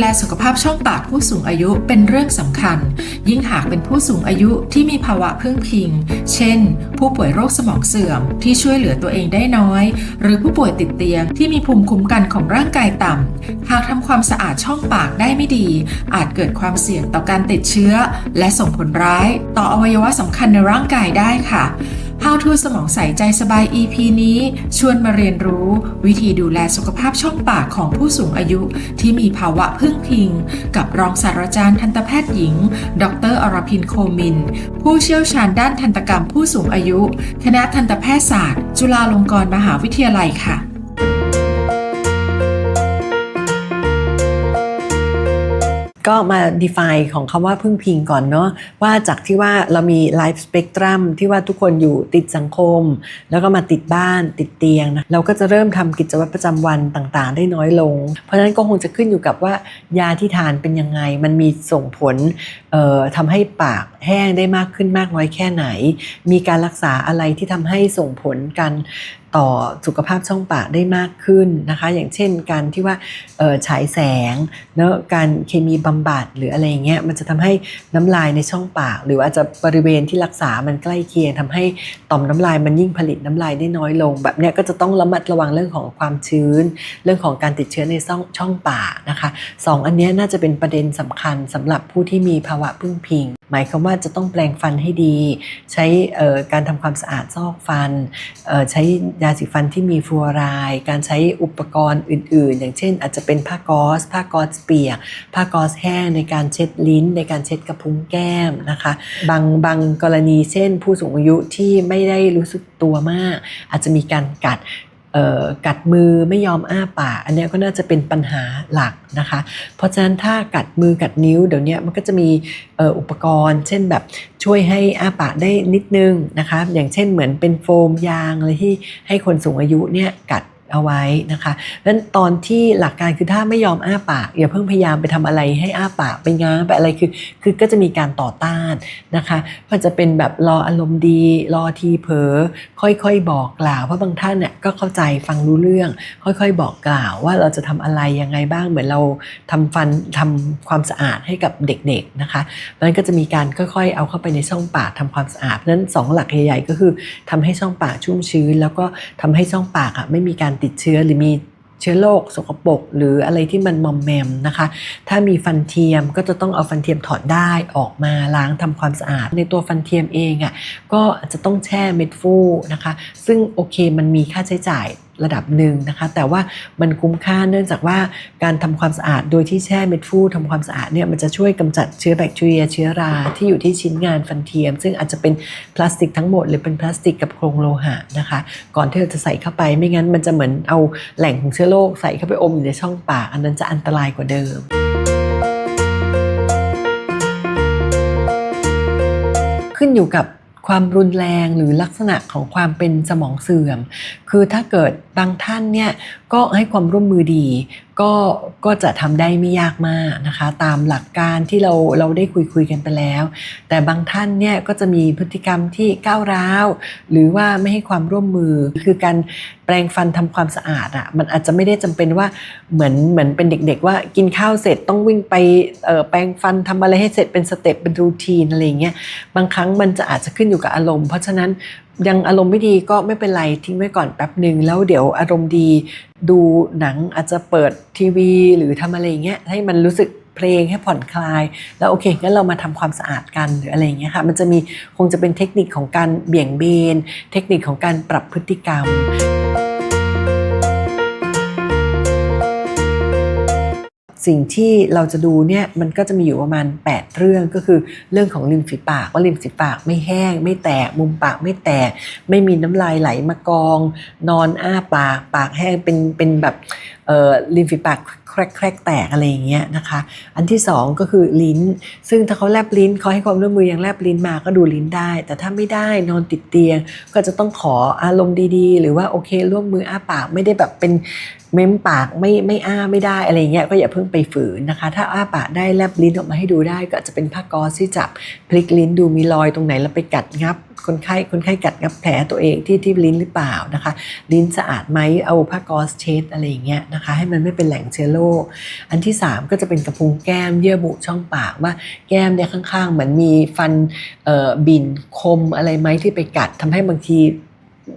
แลสุขภาพช่องปากผู้สูงอายุเป็นเรื่องสำคัญ ยิ่งหากเป็นผู้สูงอายุที่มีภาวะพึ่งพิง เช่น ผู้ป่วยโรคสมองเสื่อมที่ช่วยเหลือตัวเองได้น้อย หรือผู้ป่วยติดเตียงที่มีภูมิคุ้มกันของร่างกายต่ำ หากทำความสะอาดช่องปากได้ไม่ดี อาจเกิดความเสี่ยงต่อการติดเชื้อ และส่งผลร้าย ต่ออวัยวะสำคัญในร่างกายได้ค่ะ How to สมองใส่ใจสบาย EP นี้ ชวนมาเรียนรู้ วิธีดูแลสุขภาพช่องปากของผู้สูงอายุ ที่มีภาวะพึ่งพิง กับรองศาสตราจารย์ทันตแพทย์หญิง ดรอรพินโคมิน ผู้เชี่ยวชาญด้านทันตกรรมผู้สูงอายุ คณะทันตแพทยศาสตร์ จุฬาลงกรณ์มหาวิทยาลัยค่ะ ก็มา define ของคำว่าพึ่งพิงก่อนเนาะว่าจากที่ว่าเรามี life spectrum ที่ว่าทุกคนอยู่ติดสังคม แล้วก็มาติดบ้านติดเตียงนะเราก็จะเริ่มทำกิจวัตรประจำวันต่างๆ ได้น้อยลง เพราะฉะนั้นก็คงจะขึ้นอยู่กับว่ายาที่ทานเป็นยังไง มันมีส่งผลทำให้ปากแห้งได้มากขึ้นมากน้อยแค่ไหน มีการรักษาอะไรที่ทำให้ส่งผลกันต่อสุขภาพช่องปากได้มากขึ้นนะคะ อย่างเช่นการที่ว่าฉายแสงเนอะการเคมีบำบัดหรืออะไรเงี้ยมันจะทำให้น้ำลายในช่องปาก หรืออาจจะบริเวณที่รักษามันใกล้เคียงทำให้ต่อมน้ำลายมันยิ่งผลิตน้ำลายได้น้อยลง แบบเนี้ยก็จะต้องระมัดระวังเรื่องของความชื้น เรื่องของการติดเชื้อในช่องช่องปากนะคะสองอันนี้น่าจะเป็นประเด็นสำคัญสำหรับผู้ที่มีภาวะพึ่งพิง หมายความว่าจะต้องแปลงฟันให้ดี ใช้การทำความสะอาดซอกฟัน ใช้ยาสีฟันที่มีฟลูออไรด์การใช้อุปกรณ์อื่น ๆ อย่างเช่น อาจจะเป็นผ้ากอซผ้ากอซเปียกผ้ากอซแห้งในการเช็ดลิ้น ในการเช็ดกระพุ้งแก้มนะคะ บางบางกรณีเช่น ผู้สูงอายุที่ไม่ได้รู้สึกตัวมาก อาจจะมีการกัด กัดมือไม่ยอมอ้าปากอันนี้ก็น่าจะเป็นปัญหาหลักนะคะ เพราะฉะนั้นถ้ากัดมือกัดนิ้วเดี๋ยวนี้มันก็จะมีอ,อ,อุปกรณ์ เช่นแบบช่วยให้อ้าปากได้นิดนึงนะคะ อย่างเช่นเหมือนเป็นโฟมยางอะไรที่ให้คนสูงอายุเนี่ยกัด เอาไว้นะคะดังนั้นตอนที่หลักการคือถ้าไม่ยอมอ้าปากอย่าเพิ่งพยายามไปทำอะไรให้อ้าปากไปง้างไปอะไรคือคือก็จะมีการต่อต้านนะคะก็จะเป็นแบบรออารมณ์ดี รอทีเผลอค่อยๆ บอกกล่าวเพราะบางท่านเนี่ยก็เข้าใจฟังรู้เรื่อง ค่อยๆ บอกกล่าวว่าเราจะทำอะไรยังไงบ้างเหมือนเราทำฟันทำความสะอาดให้กับเด็กๆนะคะมันก็จะมีการค่อยๆ เอาเข้าไปในช่องปากทำความสะอาดนั้นสองหลักใหญ่ๆก็คือทำให้ช่องปากชุ่มชื้น แล้วก็ทำให้ช่องปากอะไม่มีการติดเชื้อหรือมีเชื้อโรคสกปรกหรืออะไรที่มันมอมแมมนะคะ ถ้ามีฟันเทียมก็จะต้องเอาฟันเทียมถอดได้ออกมาล้างทำความสะอาด ในตัวฟันเทียมเองอะก็อาจจะต้องแช่เม็ดฟูนะคะ ซึ่งโอเคมันมีค่าใช้จ่าย ระดับหนึ่งนะคะ แต่ว่ามันคุ้มค่าเนื่องจากว่าการทำความสะอาดโดยที่แช่เม็ดฟูทำความสะอาดเนี่ยมันจะช่วยกำจัดเชื้อแบคทีเรีย เชื้อราที่อยู่ที่ชิ้นงานฟันเทียม ซึ่งอาจจะเป็นพลาสติกทั้งหมดหรือเป็นพลาสติกกับโครงโลหะนะคะ ก่อนที่เราจะใส่เข้าไปไม่งั้นมันจะเหมือนเอาแหล่งของเชื้อโรคใส่เข้าไปอมอยู่ในช่องปากอันนั้นจะอันตรายกว่าเดิมขึ้นอยู่กับ ความรุนแรงหรือลักษณะของความเป็นสมองเสื่อม คือถ้าเกิดบางท่านเนี่ย ก็ให้ความร่วมมือดี ก็ก็จะทำได้ไม่ยากมากนะคะ ตามหลักการที่เราเราได้คุยคุยกันไปแล้ว แต่บางท่านเนี่ยก็จะมีพฤติกรรมที่ก้าวร้าว หรือว่าไม่ให้ความร่วมมือ คือการแปรงฟันทำความสะอาดอะ่ะมันอาจจะไม่ได้จำเป็นว่าเหมือนเหมือนเป็นเด็ก ๆ ว่ากินข้าวเสร็จต้องวิ่งไปแปรงฟันทำอะไรให้เสร็จเป็นสเต็ปเป็นรูทีนอะไรเงี้ยบางครั้งมันจะอาจจะขึ้นอยู่กับอารมณ์ เพราะฉะนั้น ยังอารมณ์ไม่ดีก็ไม่เป็นไรทิ้งไว้ก่อนแป๊บหนึ่งแล้วเดี๋ยวอารมณ์ดีดูหนังอาจจะเปิดทีวี หรือทำอะไรอย่างเงี้ยให้มันรู้สึกเพลงให้ผ่อนคลาย แล้วโอเคงั้นเรามาทำความสะอาดกันหรืออะไรเงี้ยค่ะมันจะมีคงจะเป็นเทคนิคของการเบี่ยงเบน เทคนิคของการปรับพฤติกรรม สิ่งที่เราจะดูเนี่ยมันก็จะมีอยู่ประมาณ 8 เรื่องก็คือเรื่องของริมฝีปากว่าริมฝีปากไม่แห้ง ไม่แตกมุมปากไม่แตก ไม่มีน้ำลายไหลมากอง นอนอ้าปากปากแห้งเป็นเป็นแบบ ริมฝีปากแครกแครกแตกอะไรอย่างเงี้ยนะคะ อันที่สองก็คือลิ้น ซึ่งถ้าเขาแลบลิ้นเขาให้ความร่วมมือย่างแลบลิ้นมาก็ดูลิ้นได้ แต่ถ้าไม่ได้นอนติดเตียง ก็จะต้องขออารมณ์ดีๆ หรือว่าโอเคร่วมมืออ้าปากไม่ได้แบบเป็นเม้มปากไม่ไม่อ้าไม่ได้อะไรเงี้ยก็อย่าเพิ่งไปฝืนนะคะ ถ้าอ้าปากได้แลบลิ้นออกมาให้ดูได้ ก็จจะเป็นผ้าก๊อซที่จับพลิกลิ้นดูมีรอยตรงไหนแล้วไปกัดงับ คนไข้คนไข้กัดงับแผลตัวเองที่ที่ลิ้นหรือเปล่านะคะ ลิ้นสะอาดไหมเอาผ้ากอสเช็ดอะไรอย่างเงี้ยนะคะ ให้มันไม่เป็นแหล่งเชื้อโรคอันที่ 3 ก็จะเป็นกระพุ้งแก้มเยื่อบุช่องปากว่าแก้มเนี่ยข้างๆเหมือนมีฟันบินคมอะไรไหมที่ไปกัดทำให้บางที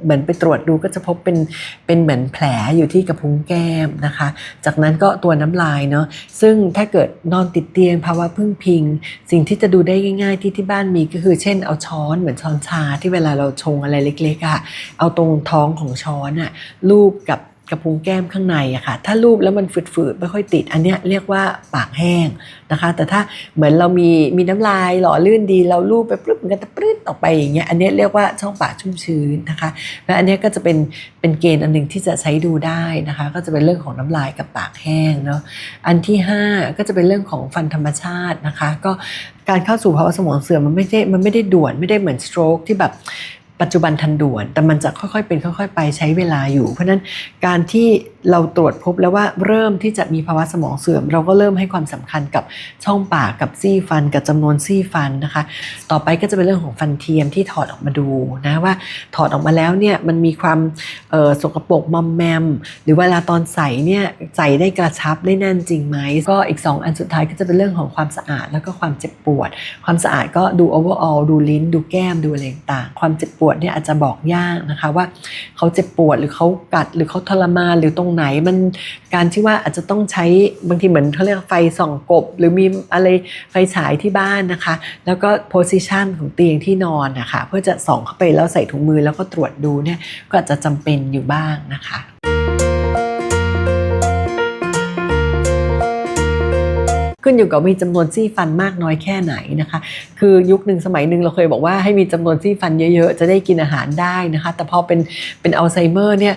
เหมือนไปตรวจดูก็จะพบเป็นเป็นเหมือนแผลอยู่ที่กระพุ้งแก้มนะคะ จากนั้นก็ตัวน้ำลายเนาะซึ่งถ้าเกิดนอนติดเตียงภาวะพึ่งพิง สิ่งที่จะดูได้ง่าย ๆ ที่ที่บ้านมีก็คือเช่นเอาช้อนเหมือนช้อนชาที่เวลาเราชงอะไรเล็กๆอะเอาตรงท้องของช้อนอะลูบกับ ระพุ้งแก้มข้างในอะค่ะถ้าลูบแล้วมันฝืดๆไม่ค่อยติด อันเนี้ยเรียกว่าปากแห้งนะคะ แต่ถ้าเหมือนเรามีมีน้ำลายหล่อลื่นดี เราลูบไปปุ๊บมันก็จะปรื้ดออกไปอย่างเงี้ยอันเนี้ยเรียกว่าช่องปากชุ่มชื้นนะคะและอันเนี้ยก็จะเป็นเป็นเกณฑ์อันหนึ่งที่จะใช้ดูได้นะคะ ก็จะเป็นเรื่องของน้ำลายกับปากแห้งเนาะอันที่ 5 ก็จะเป็นเรื่องของฟันธรรมชาตินะคะ ก็การเข้าสู่ภาวะสมองเสื่อมมันไม่ได้มันไม่ได้ด่วนไม่ได้เหมือนสโตรกที่แบบ ปัจจุบันทันด่วน แต่มันจะค่อยๆ เป็นค่อย ๆ ไปใช้เวลาอยู่ เพราะฉะนั้นการที่เราตรวจพบแล้วว่าเริ่มที่จะมีภาวะสมองเสื่อม เราก็เริ่มให้ความสำคัญกับช่องปากกับซี่ฟัน กับจำนวนซี่ฟันนะคะ ต่อไปก็จะเป็นเรื่องของฟันเทียมที่ถอดออกมาดูนะว่าถอดออกมาแล้วเนี่ยมันมีความสกปรกมอมแมม หรือเวลาตอนใส่เนี่ยใส่ได้กระชับได้แน่นจริงไหมก็อีก 2 อันสุดท้ายก็จะเป็นเรื่องของความสะอาดแล้วก็ความเจ็บปวด ความสะอาดก็ดู overall ดูลิ้น ดูแก้มดูอะไรต่างความเจ็บปวดเนี่ยอาจจะบอกยากนะคะว่าเขาเจ็บปวดหรือเขากัดหรือเขาทรมานหรือตรงไหนมันการที่ว่าอาจจะต้องใช้บางทีเหมือนเขาเรียกไฟส่องกบ หรือมีอะไรไฟฉายที่บ้านนะคะ แล้วก็โพซิชันของเตียงที่นอนนะคะเพื่อจะส่องเข้าไปแล้วใส่ถุงมือแล้วก็ตรวจดูเนี่ยก็อาจจะจำเป็นอยู่บ้างนะคะ ขึ้นอยู่กับมีจำนวนซี่ฟันมากน้อยแค่ไหนนะคะ คือยุคหนึ่งสมัยหนึ่งเราเคยบอกว่าให้มีจำนวนซี่ฟันเยอะๆ จะได้กินอาหารได้นะคะ แต่พอเป็นเป็นอัลไซเมอร์เนี่ย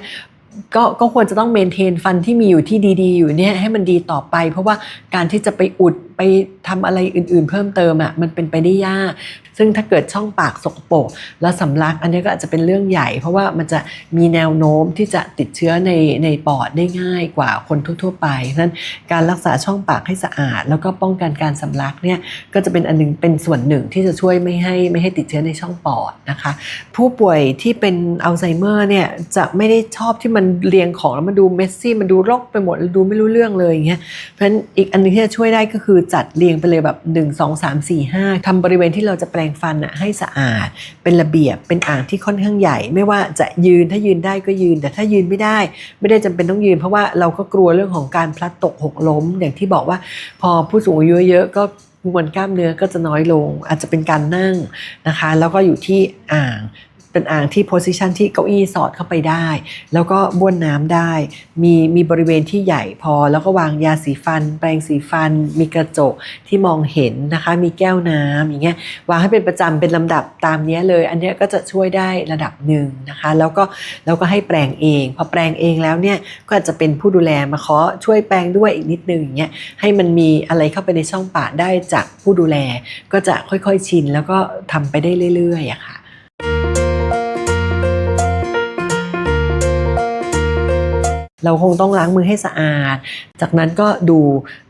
ก็ก็ควรจะต้องเมนเทนฟันที่มีอยู่ที่ดีๆ อยู่เนี่ยให้มันดีต่อไป เพราะว่าการที่จะไปอุด ไปทำอะไรอื่นๆ เพิ่มเติมอะมันเป็นไปได้ยาก ซึ่งถ้าเกิดช่องปากสกปรกแล้วสำลักอันนี้ก็อาจจะเป็นเรื่องใหญ่ เพราะว่ามันจะมีแนวโน้มที่จะติดเชื้อในในปอดได้ง่ายกว่าคนทั่ว ๆ ไปเพราะนั้นการรักษาช่องปากให้สะอาด แล้วก็ป้องกันการสำลักเนี่ยก็จะเป็นอันหนึงเป็นส่วนหนึ่งที่จะช่วยไม่ให้ไม่ให้ติดเชื้อในช่องปอดนะคะ ผู้ป่วยที่เป็นอัลไซเมอร์เนี่ยจะไม่ได้ชอบที่มันเรียงของแล้วมันดูเมสซี่มันดูรกไปหมดดูไม่รู้เรื่องเลยอย่างเงี้ยเพราะฉะนั้นอีกอันหนึงที่จะช่วยได้ก็คือจัดเรียงไปเลยแบบ 1 2 3 4 5ทำบริเวณที่เราจะแปรงฟันอะให้สะอาด เป็นระเบียบเป็นอ่างที่ค่อนข้างใหญ่ ไม่ว่าจะยืนถ้ายืนได้ก็ยืน แต่ถ้ายืนไม่ได้ ไม่ได้จำเป็นต้องยืน เพราะว่าเราก็กลัวเรื่องของการพลัดตกหกล้ม อย่างที่บอกว่าพอผู้สูงอายุเยอะก็มวลกล้ามเนื้อก็จะน้อยลง อาจจะเป็นการนั่งนะคะ แล้วก็อยู่ที่อ่าง เป็นอ่างที่โพสิชันที่เก้าอี้สอดเข้าไปได้ แล้วก็บ้วนน้ำได้ มีมีบริเวณที่ใหญ่พอ แล้วก็วางยาสีฟัน แปรงสีฟัน มีกระจกที่มองเห็นนะคะ มีแก้วน้ำอย่างเงี้ยวางให้เป็นประจำเป็นลำดับตามนี้เลย อันนี้ก็จะช่วยได้ระดับหนึ่งนะคะ แล้วก็แล้วก็ให้แปรงเอง พอแปรงเองแล้วเนี่ยก็อาจจะเป็นผู้ดูแลมาขอช่วยแปรงด้วยอีกนิดนึงอย่างเงี้ยให้มันมีอะไรเข้าไปในช่องปากได้จากผู้ดูแล ก็จะค่อยๆชินแล้วก็ทำไปได้เรื่อยๆอะค่ะ เราคงต้องล้างมือให้สะอาด จากนั้นก็ดู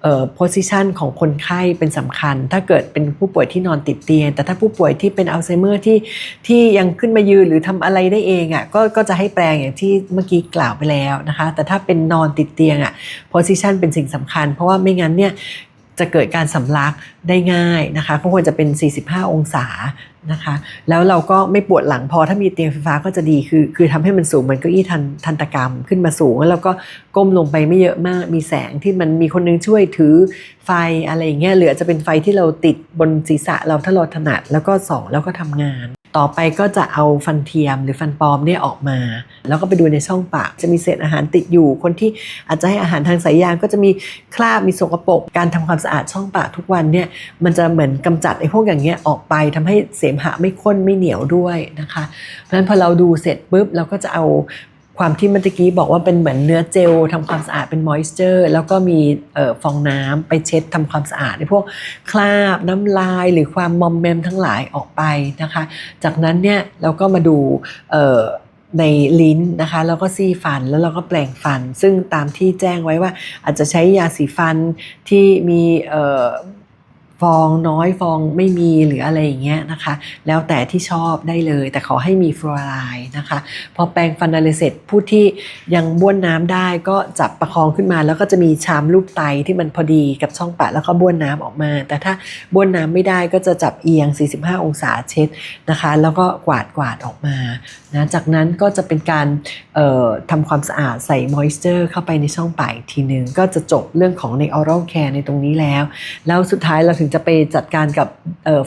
เอ่อ position ของคนไข้เป็นสำคัญ ถ้าเกิดเป็นผู้ป่วยที่นอนติดเตียง แต่ถ้าผู้ป่วยที่เป็นอัลไซเมอร์ที่ที่ยังขึ้นมายืนหรือทำอะไรได้เองอะ่ะก็ก็จะให้แปลงอย่างที่เมื่อกี้กล่าวไปแล้วนะคะ แต่ถ้าเป็นนอนติดเตียงอะ่ะ position เป็นสิ่งสำคัญ เพราะว่าไม่งั้นเนี่ย จะเกิดการสำลักได้ง่ายนะคะก็ควรจะเป็น 45 องศานะคะ แล้วเราก็ไม่ปวดหลังพอถ้ามีเตียงไฟฟ้าก็จะดีคือ คือทำให้มันสูงมือนก้าอี้ทันทันตกรรมขึ้นมาสูง แล้วเราก็ก้มลงไปไม่เยอะมาก มีแสงที่มันมีคนนึงช่วยถือไฟอะไรอย่างเงี้ยเหลือจะเป็นไฟที่เราติดบนศีรษะเราถ้าเราถนัดแล้วก็ส่องแล้วก็ทำงาน ต่อไปก็จะเอาฟันเทียมหรือฟันปลอมเนี่ยออกมา แล้วก็ไปดูในช่องปากจะมีเศษอาหารติดอยู่ คนที่อาจจะให้อาหารทางสายยางก็จะมีคราบมีสกปรกการทำความสะอาดช่องปากทุกวันเนี่ยมันจะเหมือนกำจัดไอ้พวกอย่างเงี้ยออกไปทำให้เสมหะไม่ข้นไม่เหนียวด้วยนะคะ เพราะฉะนั้นพอเราดูเสร็จปุ๊บเราก็จะเอา ความที่เมื่อกี้บอกว่าเป็นเหมือนเนื้อเจลทำความสะอาดเป็นมอยส์เจอร์แล้วก็มีออฟองน้ำไปเช็ดทำความสะอาดในพวกคราบน้ำลายหรือความมอมแมมทั้งหลายออกไปนะคะ จากนั้นเนี่ยเราก็มาดูในลิ้นนะคะแล้วก็ซี่ฟันแล้วเราก็แปรงฟัน ซึ่งตามที่แจ้งไว้ว่าอาจจะใช้ยาสีฟันที่มี ฟองน้อยฟองไม่มีหรืออะไรอย่างเงี้ยนะคะ แล้วแต่ที่ชอบได้เลย แต่ขอให้มีฟลูออไรด์นะคะ พอแปรงฟันอะไรเสร็จผู้ที่ยังบ้วนน้ำได้ก็จับประคองขึ้นมาแล้วก็จะมีชามลูกไตที่มันพอดีกับช่องปากแล้วก็บ้วนน้ำออกมา แต่ถ้าบ้วนน้ำไม่ได้ก็จะจับเอียง 45 องศาเช็ดนะคะ แล้วก็กวาดกวาดออกมานะจากนั้นก็จะเป็นการเอ่อทำความสะอาดใส่มอยส์เจอร์เข้าไปในช่องปากอีกทีหนึ่งก็จะจบเรื่องของใน oral care ในตรงนี้แล้ว แล้วสุดท้ายเราถึงจะไปจัดการกับ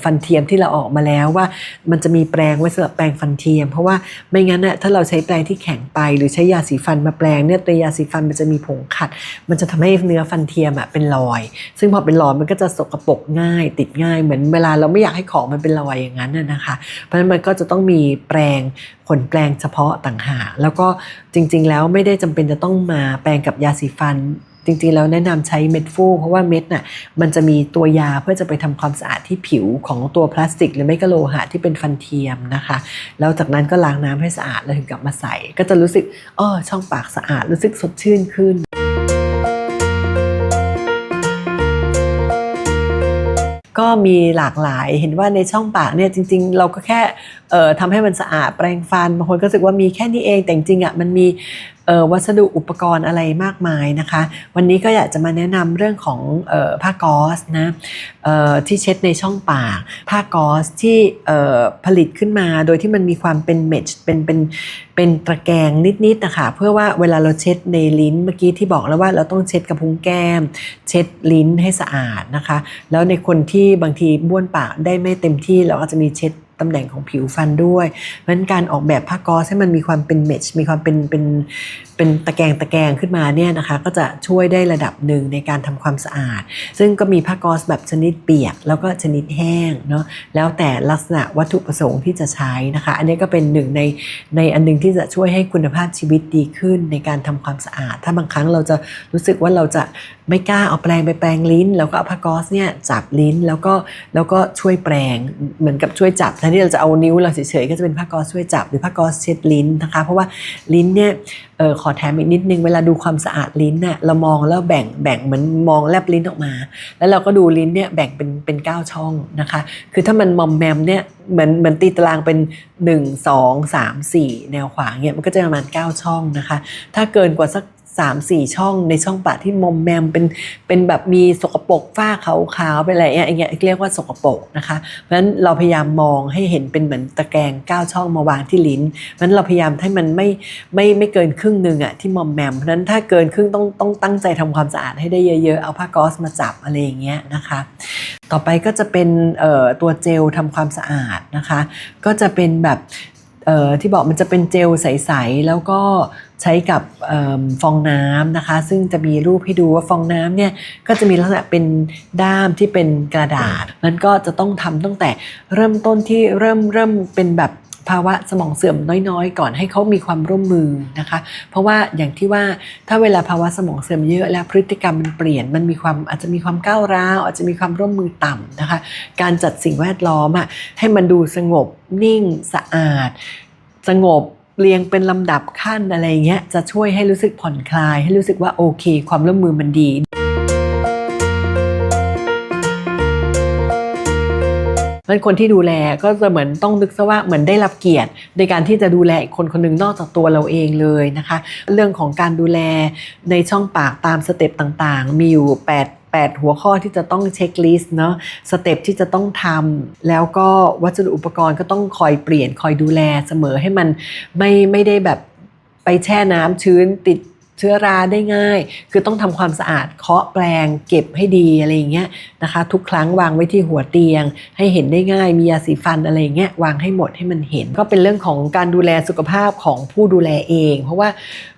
ฟันเทียมที่เราออกมาแล้วว่า มันจะมีแปรงไว้สำหรับแปรงฟันเทียม เพราะว่าไม่งั้นน่ะถ้าเราใช้แปรงที่แข็งไป หรือใช้ยาสีฟันมาแปรงเนี่ยตัวยาสีฟันมันจะมีผงขัด มันจะทำให้เนื้อฟันเทียมอะเป็นรอย ซึ่งพอเป็นรอยมันก็จะสกปรกง่าย ติดง่าย เหมือนเวลาเราไม่อยากให้ของมันเป็นรอยอย่างนั้นน่ะนะคะ เพราะฉะนั้นมันก็จะต้องมีแปรงขนแปรงเฉพาะต่างหากแล้วก็จริง ๆ แล้วไม่ได้จำเป็นจะต้องมาแปรงกับยาสีฟัน จริงๆแล้วแนะนำใช้เม็ดฟูกเพราะว่าเม็ดน่ะมันจะมีตัวยาเพื่อจะไปทำความสะอาดที่ผิวของตัวพลาสติก หรือไม่ก็โลหะที่เป็นฟันเทียมนะคะ แล้วจากนั้นก็ล้างน้ำให้สะอาดแล้วถึงกลับมาใส่ ก็จะรู้สึกอ้อช่องปากสะอาดรู้สึกสดชื่นขึ้นก็มีหลากหลายเห็นว่าในช่องปากเนี่ยจริง ๆ เราก็แค่ทำให้มันสะอาดแปรงฟันบางคนก็รู้สึกว่ามีแค่นี้เองแต่จริงๆอะมันมีวัสดุอุปกรณ์อะไรมากมายนะคะ วันนี้ก็อยากจะมาแนะนำเรื่องของออผ้ากอซนะที่เช็ดในช่องปาก ผ้ากอซที่ผลิตขึ้นมาโดยที่มันมีความเป็นเมชเป็นเป็นเป็นตะแกรงนิดๆนะคะเพื่อว่าเวลาเราเช็ดในลิ้นเมื่อกี้ที่บอกแล้วว่าเราต้องเช็ดกระพุ้งแก้ม เช็ดลิ้นให้สะอาดนะคะ แล้วในคนที่บางทีบ้วนปากได้ไม่เต็มที่เราก็จะมีเช็ด ตำแหน่งของผิวฟันด้วย เพราะฉะนั้นการออกแบบผ้าก๊อซให้มันมีความเป็นเมชมีความเป็นเป็นเป็นตะแกรงตะแกรงขึ้นมาเนี่ยนะคะก็จะช่วยได้ระดับหนึ่งในการทำความสะอาด ซึ่งก็มีผ้าก๊อซแบบชนิดเปียก แล้วก็ชนิดแห้งเนาะแล้วแต่ลักษณะวัตถุประสงค์ที่จะใช้นะคะ อันนี้ก็เป็นหนึ่งในในอันหนึงที่จะช่วยให้คุณภาพชีวิตดีขึ้นในการทำความสะอาด ถ้าบางครั้งเราจะรู้สึกว่าเราจะไม่กล้าเอาแปรงไปแปรงลิ้น แล้วก็เอาผ้าก๊อซเนี่ยจับลิ้นแล้วก็แล้วก็ช่วยแปรงเหมือนกับช่วยจับนที่เราจะเอานิ้วเราเฉยๆก็จะเป็นผ้าก๊อซช่วยจับหรือผ้าก๊อซเช็ดลิ้นนะคะ เพราะว่าลิ้นเนี่ยออขอแถมอีกนิดนึงเวลาดูความสะอาดลิ้นน่ะเรามองแล้วแบ่งแบ่งเหมือนมองแลบลิ้นออกมา แล้วเราก็ดูลิ้นเนี่ยแบ่งเป็นเป็นเก้าช่องนะคะ คือถ้ามันมอมแมมเนี่ยเหมือนเหมือนตีตารางเป็น 1 2 3 4 แนวขวางเนี่ยมันก็จะประมาณ 9 ช่องนะคะ ถ้าเกินกว่าสัก 3 4 ช่องในช่องปากที่มอมแมมเป็นเป็นแบบมีสกปรกฝ้าขาวๆเป็นอะไรเงี้ยอย่างเงี้ยเรียกว่าสกปรกนะคะ เพราะฉะนั้นเราพยายามมองให้เห็นเป็นเหมือนตะแกรง9ช่องมาวางที่ลิ้นเพราะฉะนั้นเราพยายามให้มันไม่ไม่ไม่เกินครึ่งหนึ่งอะที่มอมแมมเพราะฉะนั้นถ้าเกินครึ่งต้องต้องตั้งใจทำความสะอาดให้ได้เยอะๆเอาผ้าก๊อซมาจับอะไรอย่างเงี้ยนะคะ ต่อไปก็จะเป็นเอ่อตัวเจลทำความสะอาดนะคะ ก็จะเป็นแบบเอ่อที่บอกมันจะเป็นเจลใส ๆ แล้วก็ ใช้กับเอมฟองน้ำนะคะ ซึ่งจะมีรูปให้ดูว่าฟองน้ำเนี่ยก็จะมีลักษณะเป็นด้ามที่เป็นกระดาษมันก็จะต้องทำตั้งแต่เริ่มต้นที่เริ่มเริ่มเป็นแบบภาวะสมองเสื่อมน้อยๆ ก่อนให้เขามีความร่วมมือนะคะ เพราะว่าอย่างที่ว่าถ้าเวลาภาวะสมองเสื่อมเยอะแล้วพฤติกรรมมันเปลี่ยน มันมีความอาจจะมีความก้าวร้าว อาจจะมีความร่วมมือต่ำนะคะ การจัดสิ่งแวดล้อมอะให้มันดูสงบนิ่งสะอาด สงบ เรียงเป็นลำดับขั้นอะไรเงี้ยจะช่วยให้รู้สึกผ่อนคลาย ให้รู้สึกว่าโอเค ความร่วมมือมันดีนั้นคนที่ดูแลก็จะเหมือนต้องนึกซะว่าเหมือนได้รับเกียรติ ในการที่จะดูแลคนคนหนึ่งนอกจากตัวเราเองเลยนะคะ เรื่องของการดูแลในช่องปากตามสเต็ปต่างๆ มีอยู่ 8 8 หัวข้อที่จะต้องเช็คลิสต์เนาะสเต็ปที่จะต้องทำแล้วก็วัสดุอุปกรณ์ก็ต้องคอยเปลี่ยนคอยดูแลเสมอให้มันไม่ไม่ได้แบบไปแช่น้ำชื้นติด เชื้อราได้ง่าย คือต้องทำความสะอาดเคาะแปลงเก็บให้ดีอะไรอย่างเงี้ยนะคะ ทุกครั้งวางไว้ที่หัวเตียง ให้เห็นได้ง่าย มียาสีฟันอะไรอย่างเงี้ยวางให้หมดให้มันเห็น ก็เป็นเรื่องของการดูแลสุขภาพของผู้ดูแลเอง เพราะว่า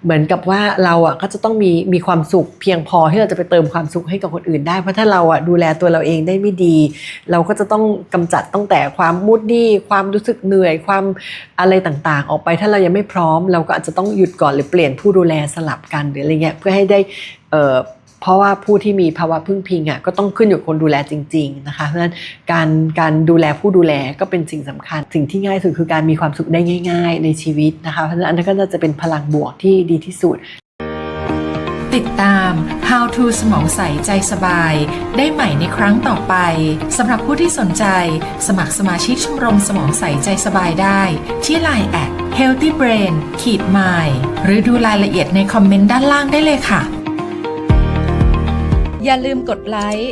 เหมือนกับว่าเราอะก็จะต้องมีมีความสุขเพียงพอที่เราจะไปเติมความสุขให้กับคนอื่นได้เพราะถ้าเราอะดูแลตัวเราเองได้ไม่ดี เราก็จะต้องกำจัดตั้งแต่ความมุดดี้ความรู้สึกเหนื่อยความอะไรต่างๆ ออกไปถ้าเรายังไม่พร้อม เราก็อาจจะต้องหยุดก่อนหรือเปลี่ยนผู้ดูแลสลับกันหรืออะไรเงี้ยเพื่อให้ได้เพราะว่าผู้ที่มีภาวะพึ่งพิงอะก็ต้องขึ้นอยู่คนดูแลจริง ๆ นะคะ เพราะฉะนั้นการการดูแลผู้ดูแลก็เป็นสิ่งสำคัญ สิ่งที่ง่ายสุดคือการมีความสุขได้ง่าย ๆ ในชีวิตนะคะ เพราะฉะนั้นอันนั้นก็จะเป็นพลังบวกที่ดีที่สุด ติดตาม How to สมองใสใจสบาย ได้ใหม่ในครั้งต่อไปสำหรับผู้ที่สนใจ สมัครสมาชิกชมรมสมองใสใจสบายได้ ที่ Line at healthy brain ขีด mind หรือดูรายละเอียดในคอมเมนต์ด้านล่างได้เลยค่ะ อย่าลืมกดไลค์